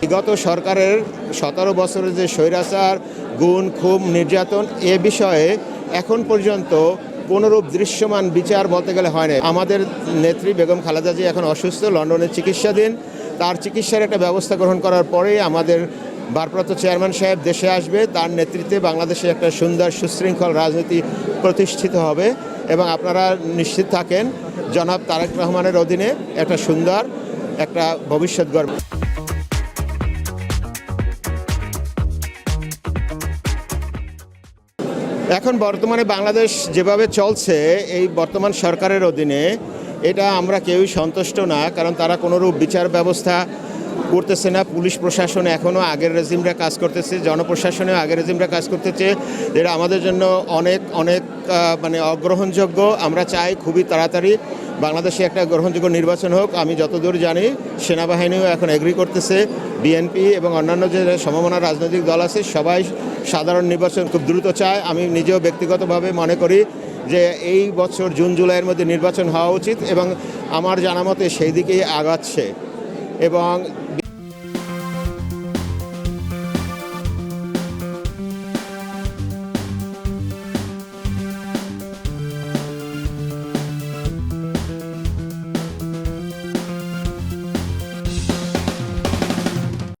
বিগত সরকারের সতেরো বছরের যে স্বৈরাচার, গুণ, খুব নির্যাতন, এ বিষয়ে এখন পর্যন্ত কোনোরূপ দৃশ্যমান বিচার বলতে গেলে হয় না আমাদের নেত্রী বেগম খালেদা জি এখন অসুস্থ, লন্ডনে চিকিৎসাধীন। তার চিকিৎসার একটা ব্যবস্থা গ্রহণ করার পরে আমাদের ভারপ্রাপ্ত চেয়ারম্যান সাহেব দেশে আসবে। তার নেতৃত্বে বাংলাদেশে একটা সুন্দর সুশৃঙ্খল রাজনীতি প্রতিষ্ঠিত হবে। এবং আপনারা নিশ্চিত থাকেন, জনাব তারেক রহমানের অধীনে একটা সুন্দর একটা ভবিষ্যৎ গড়বে এখন বর্তমানে বাংলাদেশ যেভাবে চলছে, এই বর্তমান সরকারের অধীনে এটা আমরা কেউই সন্তুষ্ট না, কারণ তারা কোনোরূপ বিচার ব্যবস্থা করতেছে না। পুলিশ প্রশাসন এখনও আগের রেজিমরা কাজ করতেছে, জনপ্রশাসনেও আগের রেজিমরা কাজ করতেছে। যেটা আমাদের জন্য অনেক অনেক মানে অগ্রহণযোগ্য। আমরা চাই খুবই তাড়াতাড়ি বাংলাদেশে একটা গ্রহণযোগ্য নির্বাচন হোক। আমি যতদূর জানি, সেনাবাহিনীও এখন এগ্রি করতেছে। বিএনপি এবং অন্যান্য যে সমমনা রাজনৈতিক দল আছে, সবাই সাধারণ নির্বাচন খুব দ্রুত চায়। আমি নিজেও ব্যক্তিগতভাবে মনে করি যে এই বছর জুন, জুলাইয়ের মধ্যে নির্বাচন হওয়া উচিত এবং আমার জানা মতে সেই দিকেই আগাচ্ছে। এবং